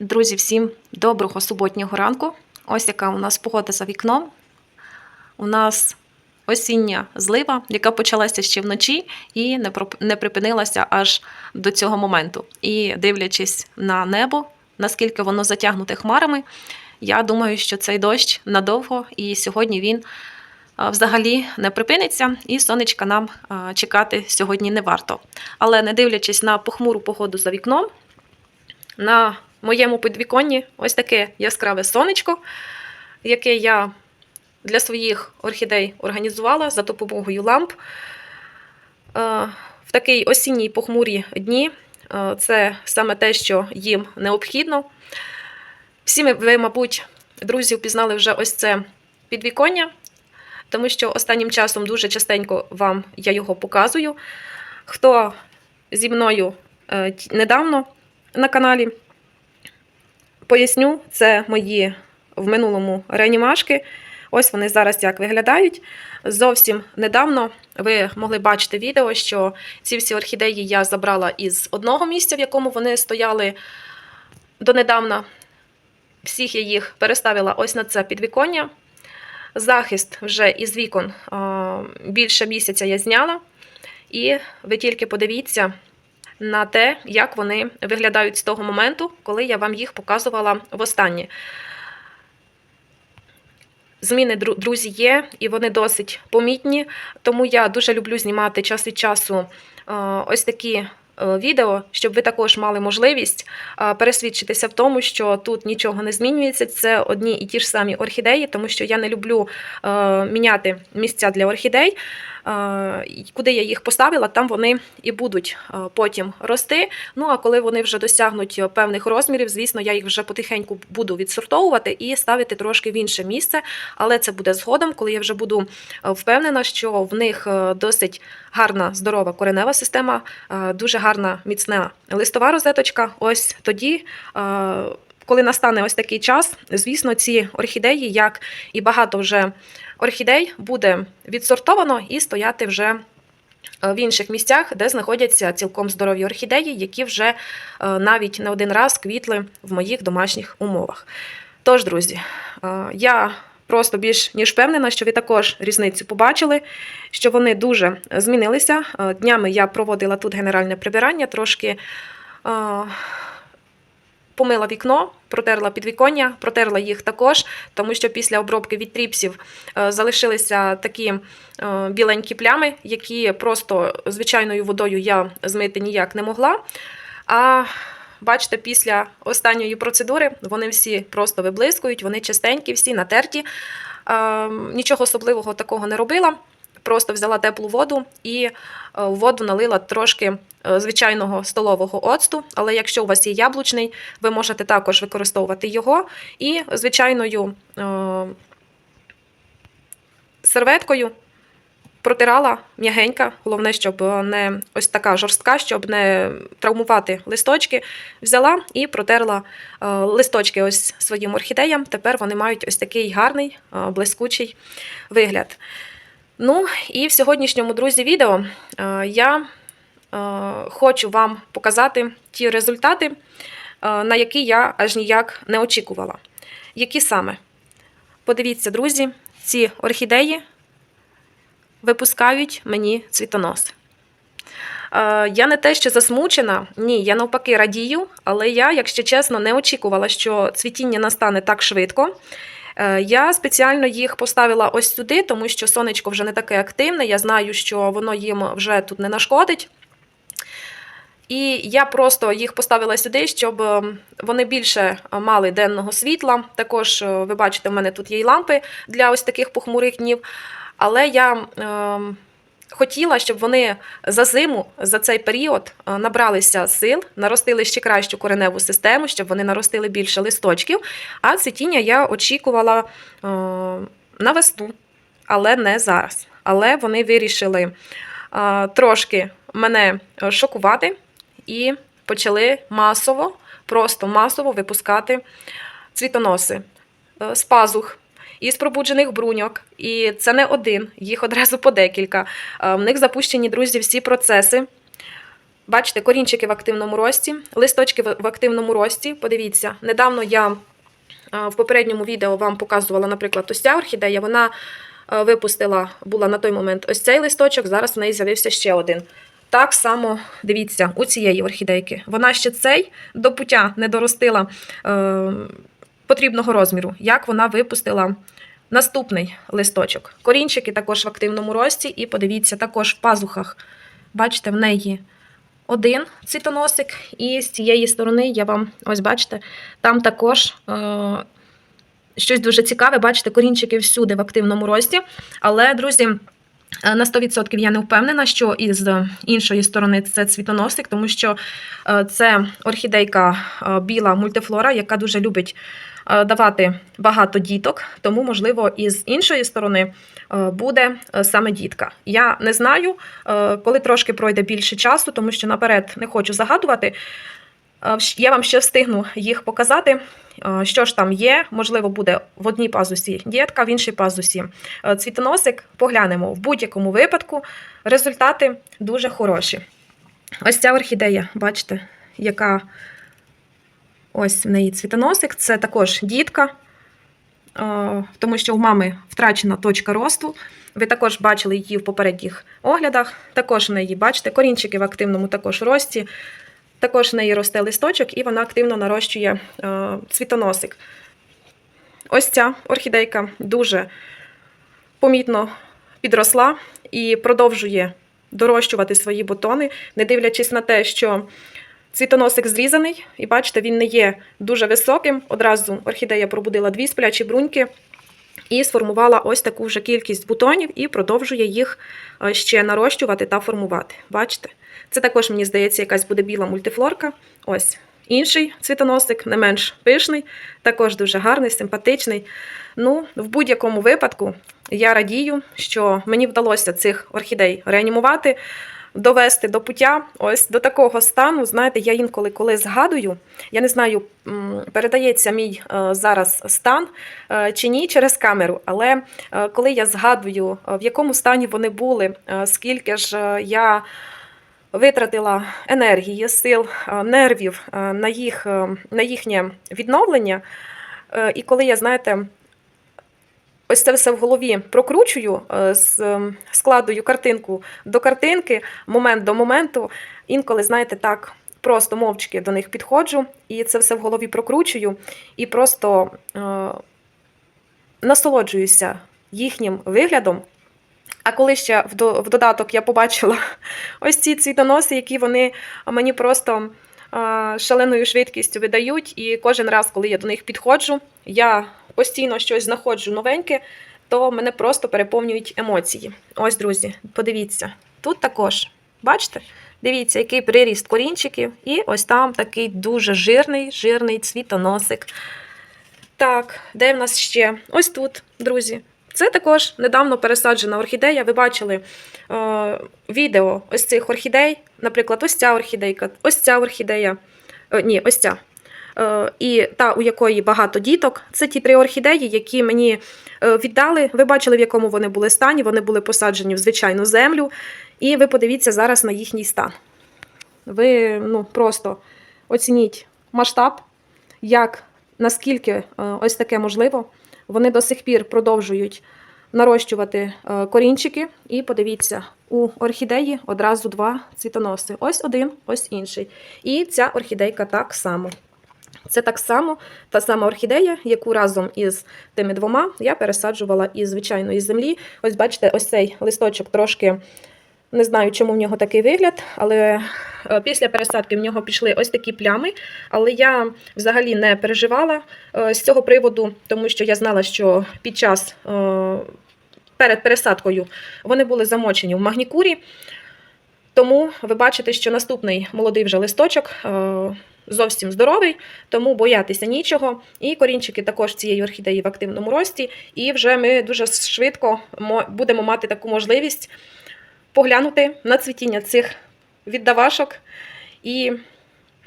Друзі, всім доброго суботнього ранку. Ось яка у нас погода за вікном. У нас осіння злива, яка почалася ще вночі і не припинилася аж до цього моменту. І дивлячись на небо, наскільки воно затягнуте хмарами, я думаю, що цей дощ надовго, і сьогодні він взагалі не припиниться, і сонечка нам чекати сьогодні не варто. Але не дивлячись на похмуру погоду за вікном, на моєму підвіконні ось таке яскраве сонечко, яке я для своїх орхідей організувала за допомогою ламп. Е, В такий осінній похмурі дні е, це саме те, що їм необхідно. Всі ви, мабуть, друзі, впізнали вже ось це підвіконня, тому що останнім часом дуже частенько вам я його показую. Хто зі мною е, недавно на каналі, поясню, це мої в минулому реанімашки. Ось вони зараз як виглядають. Зовсім недавно ви могли бачити відео, що ці всі орхідеї я забрала із одного місця, в якому вони стояли донедавна. Всіх я їх переставила ось на це підвіконня. Захист вже із вікон більше місяця я зняла. І ви тільки подивіться на те, як вони виглядають з того моменту, коли я вам їх показувала востаннє. Зміни, друзі, є, і вони досить помітні. Тому я дуже люблю знімати час від часу е, ось такі відео, щоб ви також мали можливість е, пересвідчитися в тому, що тут нічого не змінюється. Це одні і ті ж самі орхідеї, тому що я не люблю е, міняти місця для орхідей. Е, Куди я їх поставила, там вони і будуть е, потім рости. Ну а коли вони вже досягнуть е, певних розмірів, звісно, я їх вже потихеньку буду відсортовувати і ставити трошки в інше місце. Але це буде згодом, коли я вже буду е, впевнена, що в них е, досить гарна здорова коренева система, е, дуже гарна міцна листова розеточка. Ось тоді. е, Коли настане ось такий час, звісно, ці орхідеї, як і багато вже орхідей, буде відсортовано і стояти вже е, в інших місцях, де знаходяться цілком здорові орхідеї, які вже е, навіть не один раз квітли в моїх домашніх умовах. Тож, друзі, я просто більш ніж впевнена, що ви також різницю побачили, що вони дуже змінилися. Е, Днями я проводила тут генеральне прибирання, трошки. е, Помила вікно, протерла підвіконня, протерла їх також, тому що після обробки від тріпсів е, залишилися такі біленькі плями, які просто звичайною водою я змити ніяк не могла. А бачите, після останньої процедури вони всі просто виблискують, вони чистенькі, всі натерті. Е, Нічого особливого такого не робила. Просто взяла теплу воду і е, в воду налила трошки е, звичайного столового оцту. Але якщо у вас є яблучний, ви можете також використовувати його. І звичайною е, серветкою протирала м'ягенька. Головне, щоб не ось така жорстка, щоб не травмувати листочки. Взяла і протерла е, листочки ось своїм орхідеям. Тепер вони мають ось такий гарний, е, блискучий вигляд. Ну, і в сьогоднішньому, друзі, відео е, я е, хочу вам показати ті результати, е, на які я аж ніяк не очікувала. Які саме? Подивіться, друзі, ці орхідеї випускають мені цвітоноси. Е, Я не те, що засмучена, ні, я навпаки радію, але я, якщо чесно, не очікувала, що цвітіння настане так швидко. Е, Я спеціально їх поставила ось сюди, тому що сонечко вже не таке активне. Я знаю, що воно їм вже тут не нашкодить. І я просто їх поставила сюди, щоб е, вони більше мали денного світла. Також, е, ви бачите, в мене тут є й лампи для ось таких похмурих днів. Але я е, хотіла, щоб вони за зиму, за цей період, е, набралися сил, наростили ще кращу кореневу систему, щоб вони наростили більше листочків. А цвітіння я очікувала е, на весну, але не зараз. Але вони вирішили е, трошки мене шокувати і почали масово, просто масово випускати цвітоноси з пазух. Із пробуджених бруньок, і це не один, їх одразу по декілька. Е, В них запущені, друзі, всі процеси Бачите, корінчики в активному рості, листочки в активному рості. Подивіться, недавно я в попередньому відео вам показувала, наприклад, ось ця орхідея. Вона випустила, була на той момент ось цей листочок, зараз в неї з'явився ще один. Так само дивіться у цієї орхідейки. Вона ще цей до пуття не доростила е, потрібного розміру, як вона випустила наступний листочок. Корінчики також в активному рості, і подивіться, також в пазухах. Бачите, в неї один цвітоносик, і з цієї сторони я вам ось бачите, там також. Е, Щось дуже цікаве, бачите, корінчики всюди в активному рості. Але, друзі, на 100% я не впевнена, що із іншої сторони це цвітоносик, тому що е, це орхідейка е, біла мультифлора, яка дуже любить е, давати багато діток, тому, можливо, із іншої сторони е, буде е, саме дітка. Я не знаю, е, коли трошки пройде більше часу, тому що наперед не хочу загадувати. Е, Я вам ще встигну їх показати. е, Що ж там є? Можливо, буде в одній пазусі дітка, в іншій пазусі е, цвітоносик. Поглянемо в будь-якому випадку. Результати дуже хороші. Ось ця орхідея, бачите, яка ось в неї цвітоносик. Це також дітка, тому що у мами втрачена точка росту. Ви також бачили її в попередніх оглядах. Також в неї, бачите, корінчики в активному також рості. Також в неї росте листочок і вона активно нарощує е, цвітоносик. Ось ця орхідейка дуже помітно підросла і продовжує дорощувати свої бутони, не дивлячись на те, що цвітоносик зрізаний, і бачите, він не є дуже високим. Одразу орхідея пробудила дві сплячі бруньки і сформувала ось таку вже кількість бутонів і продовжує їх е, ще нарощувати та формувати. Бачите? Це також, мені здається, якась буде біла мультифлорка. Ось інший цвітоносик, не менш пишний, також дуже гарний, симпатичний. Ну, в будь-якому випадку я радію, що мені вдалося цих орхідей реанімувати, довести до пуття, ось до такого стану. Знаєте, я інколи коли згадую, я не знаю, передається мій е, зараз стан е, чи ні через камеру, але е, коли я згадую, в якому стані вони були, скільки ж я витратила енергії, сил, нервів на, їх, на їхнє відновлення. І коли я, знаєте, ось це все в голові прокручую, е, ем, складую картинку до картинки, момент до моменту, інколи, знаєте, так. Просто мовчки до них підходжу, і це все в голові прокручую, і просто е, насолоджуюся їхнім виглядом. А коли ще в додаток я побачила ось ці цвітоноси, які вони мені просто а, шаленою швидкістю видають. І кожен раз, коли я до них підходжу, я постійно щось знаходжу новеньке, то мене просто переповнюють емоції. Ось, друзі, подивіться. Тут також, бачите? Дивіться, який приріст корінчиків, і ось там такий дуже жирний, жирний цвітоносик. Так, де в нас ще? Ось тут, друзі. Це також недавно пересаджена орхідея. Ви бачили е, відео ось цих орхідей. Наприклад, ось ця орхідейка, ось ця орхідея. Е, ні, ось ця. Е, і та, у якої багато діток. Це ті три орхідеї, які мені е, віддали. Ви бачили, в якому вони були стані. Вони були посаджені в звичайну землю. І ви подивіться зараз на їхній стан. Ви ну, просто оцініть масштаб, як наскільки е, ось таке можливо. Вони до сих пір продовжують нарощувати корінчики. І подивіться, у орхідеї одразу два цвітоноси. Ось один, ось інший. І ця орхідейка так само. Це так само та сама орхідея, яку разом із тими двома я пересаджувала із звичайної землі. Ось бачите, ось цей листочок трошки не знаю, чому в нього такий вигляд, але е, після пересадки в нього пішли ось такі плями. Але я взагалі не переживала е, з цього приводу, тому що я знала, що під час е, перед пересадкою вони були замочені в магнікурі. Тому ви бачите, що наступний молодий вже листочок зовсім здоровий, тому боятися нічого. І корінчики також цієї орхідеї в активному рості. І вже ми дуже швидко будемо мати таку можливість поглянути на цвітіння цих віддавашок. І,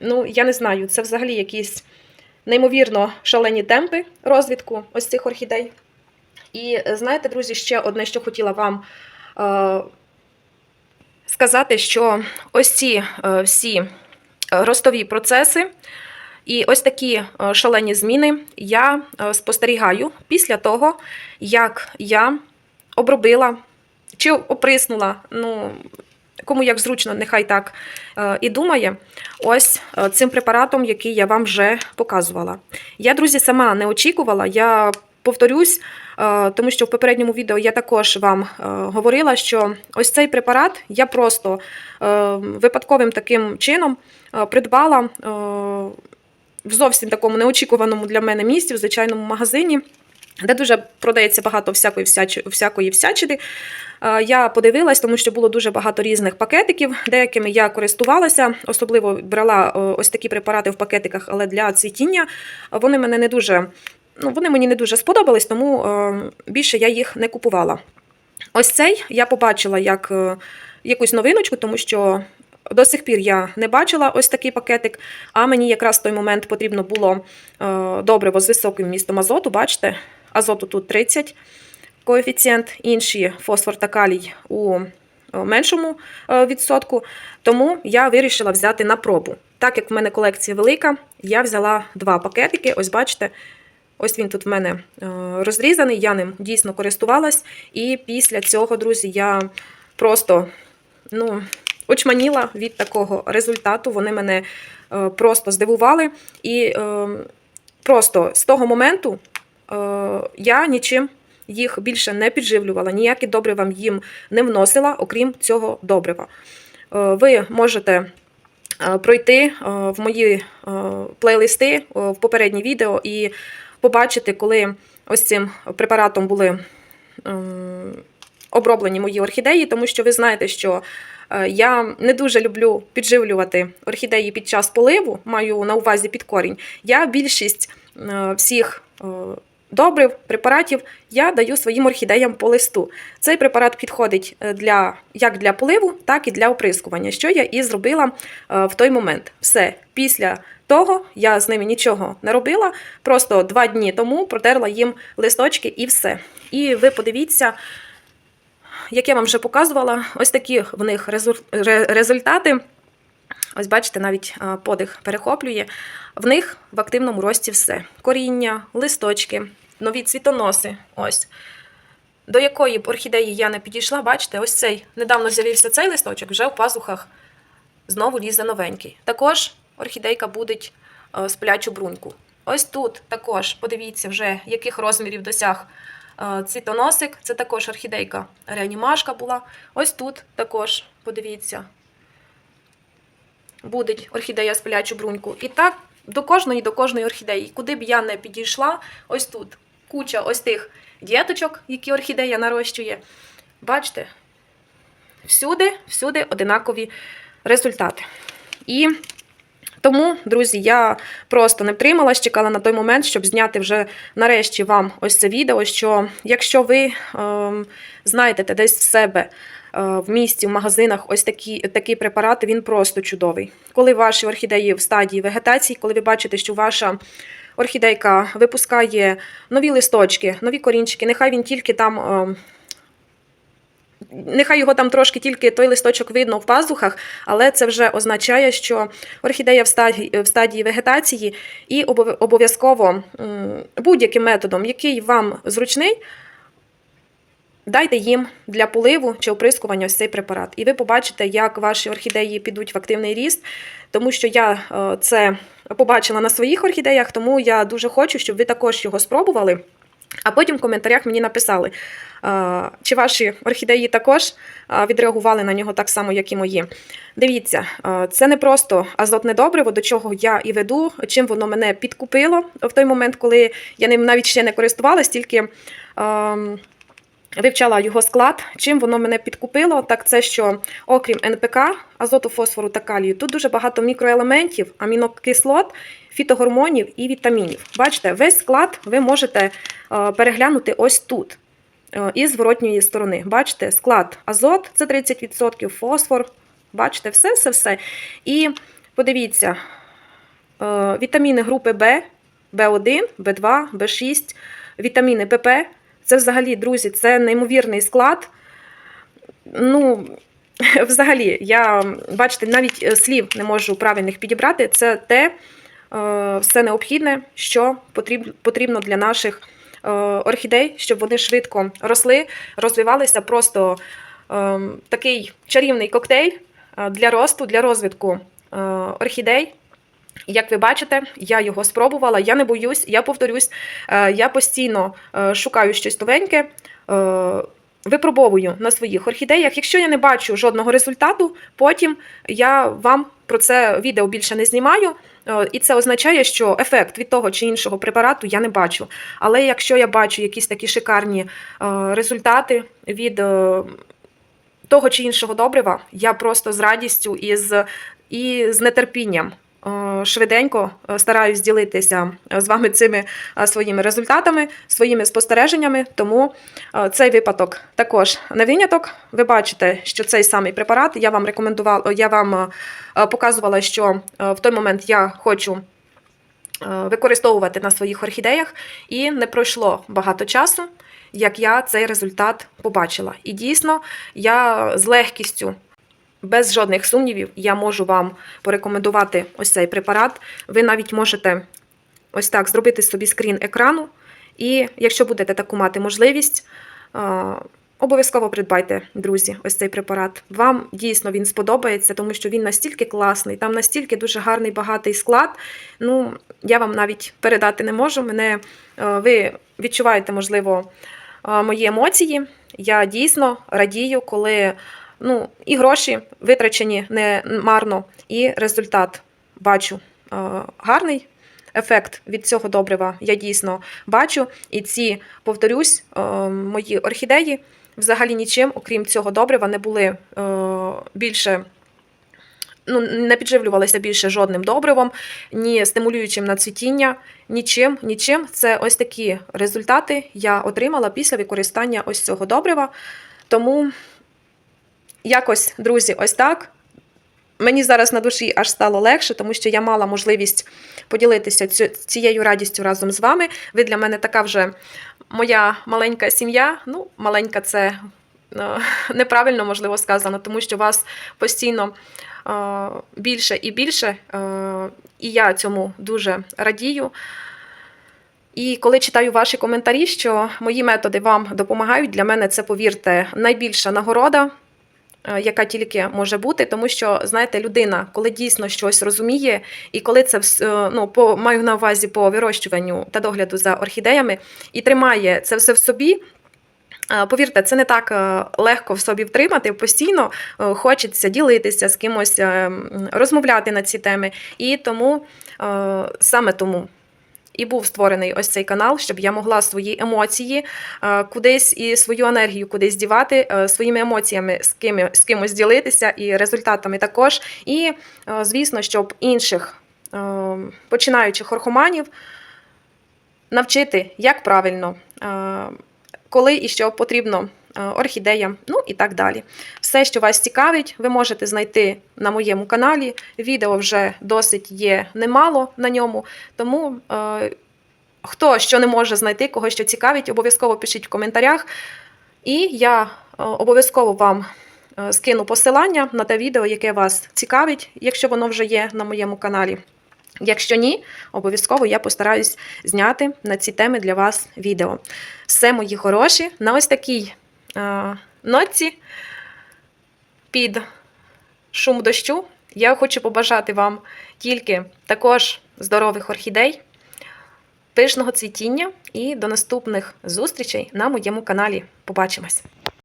ну, я не знаю, це взагалі якісь неймовірно шалені темпи розвитку ось цих орхідей. І знаєте, друзі, ще одне, що хотіла вам е, сказати, що ось ці е, всі ростові процеси. І ось такі е, шалені зміни я е, спостерігаю після того, як я обробила чи оприснула, ну, кому як зручно, нехай так е, і думає, ось цим препаратом, який я вам вже показувала. Я, друзі, сама не очікувала, я повторюсь, е, тому що в попередньому відео я також вам е, говорила, що ось цей препарат я просто е, випадковим таким чином придбала в зовсім такому неочікуваному для мене місці, в звичайному магазині. Де дуже продається багато всякої всякої всячини. Я подивилась, тому що було дуже багато різних пакетиків. Деякими я користувалася, особливо брала ось такі препарати в пакетиках, але для цвітіння вони мене не дуже, ну вони мені не дуже сподобались, тому е, більше я їх не купувала. Ось цей я побачила як е, якусь новиночку, тому що до сих пір я не бачила ось такий пакетик, а мені якраз в той момент потрібно було е, добриво з високим вмістом азоту. Бачите, азоту тут 30 коефіцієнт, інші фосфор та калій у меншому відсотку. Тому я вирішила взяти на пробу. Так як в мене колекція велика, я взяла два пакетики. Ось бачите, ось він тут в мене е, розрізаний, я ним дійсно користувалась. І після цього, друзі, я просто ну, очманіла від такого результату. Вони мене е, просто здивували. І е, просто з того моменту я нічим їх більше не підживлювала, ніякі добрива їм не вносила, окрім цього добрива. Ви можете пройти в мої плейлисти в попередні відео і побачити, коли ось цим препаратом були ем, оброблені мої орхідеї, тому що ви знаєте, що е, я не дуже люблю підживлювати орхідеї під час поливу, маю на увазі під корінь. Я більшість е, всіх е, добрив, препаратів я даю своїм орхідеям по листу. Цей препарат підходить для, як для поливу, так і для оприскування, що я і зробила в той момент. Все, після того я з ними нічого не робила, просто два дні тому протерла їм листочки і все. І ви подивіться, як я вам вже показувала, ось такі в них результати. Ось бачите, навіть подих перехоплює. В них в активному рості все: коріння, листочки, нові цвітоноси. Ось. До якої б орхідеї я не підійшла, бачите, ось цей недавно з'явився цей листочок, вже в пазухах знову лізе новенький. Також орхідейка будить е, сплячу бруньку. Ось тут також, подивіться, вже яких розмірів досяг е, цвітоносик. Це також орхідейка реанімашка була. Ось тут також, подивіться, будить орхідея сплячу бруньку. І так до кожної, до кожної орхідеї. Куди б я не підійшла, ось тут куча ось тих діточок, які орхідея нарощує. Бачите, всюди, всюди одинакові результати. І тому, друзі, я просто не втрималась, чекала на той момент, щоб зняти вже нарешті вам ось це відео. Що якщо ви ем, знайдете десь в себе е, в місті, в магазинах ось такі, такі препарати, він просто чудовий. Коли ваші орхідеї в стадії вегетації, коли ви бачите, що ваша орхідейка випускає нові листочки, нові корінчики, нехай він тільки там. ем, Нехай його там трошки тільки той листочок видно в пазухах, але це вже означає, що орхідея в стадії, в стадії вегетації і обов- обов'язково будь-яким методом, який вам зручний, дайте їм для поливу чи оприскування ось цей препарат. І ви побачите, як ваші орхідеї підуть в активний ріст, тому що я е, це побачила на своїх орхідеях, тому я дуже хочу, щоб ви також його спробували. А потім в коментарях мені написали, чи ваші орхідеї також відреагували на нього так само, як і мої. Дивіться, це не просто азотне добриво, до чого я і веду, чим воно мене підкупило в той момент, коли я ним навіть ще не користувалась, тільки. Вивчала його склад, чим воно мене підкупило, так це що, окрім НПК, азоту, фосфору та калію, тут дуже багато мікроелементів, амінокислот, фітогормонів і вітамінів. Бачите, весь склад ви можете е, переглянути ось тут, е, із зворотньої сторони. Бачите, склад азот це 30%, фосфор. Бачите, все, все, все. І подивіться, е, вітаміни групи В, В1, В2, В6, вітаміни ПП. Це взагалі, друзі, це неймовірний склад. Ну, взагалі, я, бачите, навіть е, слів не можу правильних підібрати. Це те е, все необхідне, що потрібно для наших е, орхідей, щоб вони швидко росли, розвивалися. Просто е, такий чарівний коктейль для росту, для розвитку орхідей. Як ви бачите, я його спробувала, я не боюсь, я повторюсь, е, я постійно е, шукаю щось новеньке, е, випробовую на своїх орхідеях. Якщо я не бачу жодного результату, потім я вам про це відео більше не знімаю. І це означає, що ефект від того чи іншого препарату я не бачу. Але якщо я бачу якісь такі шикарні результати від того чи іншого добрива, я просто з радістю і з, і з нетерпінням швиденько е, стараюсь ділитися е, з вами цими е, своїми результатами, своїми спостереженнями. Тому е, цей випадок також не виняток. Ви бачите, що цей самий препарат я вам рекомендувала, я вам е, е, показувала, що е, в той момент я хочу. е, Використовувати на своїх орхідеях, і не пройшло багато часу, як я цей результат побачила. І дійсно, я з легкістю без жодних сумнівів я можу вам порекомендувати ось цей препарат. Ви навіть можете ось так зробити собі скрін екрану, і якщо будете таку мати можливість, обов'язково придбайте, друзі, ось цей препарат. Вам дійсно він сподобається, тому що він настільки класний, там настільки дуже гарний багатий склад. Ну, я вам навіть передати не можу. Мене е, ви відчуваєте, можливо, е, мої емоції. Я дійсно радію, коли ну, і гроші витрачені не марно, і результат бачу е, гарний. Ефект від цього добрива я дійсно бачу. І ці, повторюсь, е, мої орхідеї взагалі нічим, окрім цього добрива, не були е, більше. Ну, не підживлювалися більше жодним добривом, ні стимулюючим на цвітіння, нічим, нічим. Це ось такі результати я отримала після використання ось цього добрива. Тому якось, друзі, ось так. Мені зараз на душі аж стало легше, тому що я мала можливість поділитися цією радістю разом з вами. Ви для мене така вже моя маленька сім'я. Ну, маленька це е, неправильно можливо сказано, тому що вас постійно е, більше і більше, е, і я цьому дуже радію. І коли читаю ваші коментарі, що мої методи вам допомагають, для мене це, повірте, найбільша нагорода, яка тільки може бути, тому що, знаєте, людина, коли дійсно щось розуміє, і коли це е, ну, по, маю на увазі по вирощуванню та догляду за орхідеями, і тримає це все в собі. е, Повірте, це не так е, легко в собі втримати. Постійно е, хочеться ділитися з кимось, е, розмовляти на ці теми. І тому е, саме тому і був створений ось цей канал, щоб я могла свої емоції е, кудись і свою енергію кудись дівати, е, своїми емоціями з ким, з кимось ділитися, і результатами також. І, е, звісно, щоб інших починаючих орхоманів навчити, як правильно, коли і що потрібно е, орхідеям, ну і так далі. Все, що вас цікавить, ви можете знайти на моєму каналі. Відео вже досить є немало на ньому, тому е, хто що не може знайти, кого що цікавить, обов'язково пишіть в коментарях. І я е, обов'язково вам скину посилання на те відео, яке вас цікавить, якщо воно вже є на моєму каналі. Якщо ні, обов'язково я постараюсь зняти на ці теми для вас відео. Все, мої хороші, на ось такій е, нотці під шум дощу. Я хочу побажати вам тільки також здорових орхідей, пишного цвітіння і до наступних зустрічей на моєму каналі. Побачимось!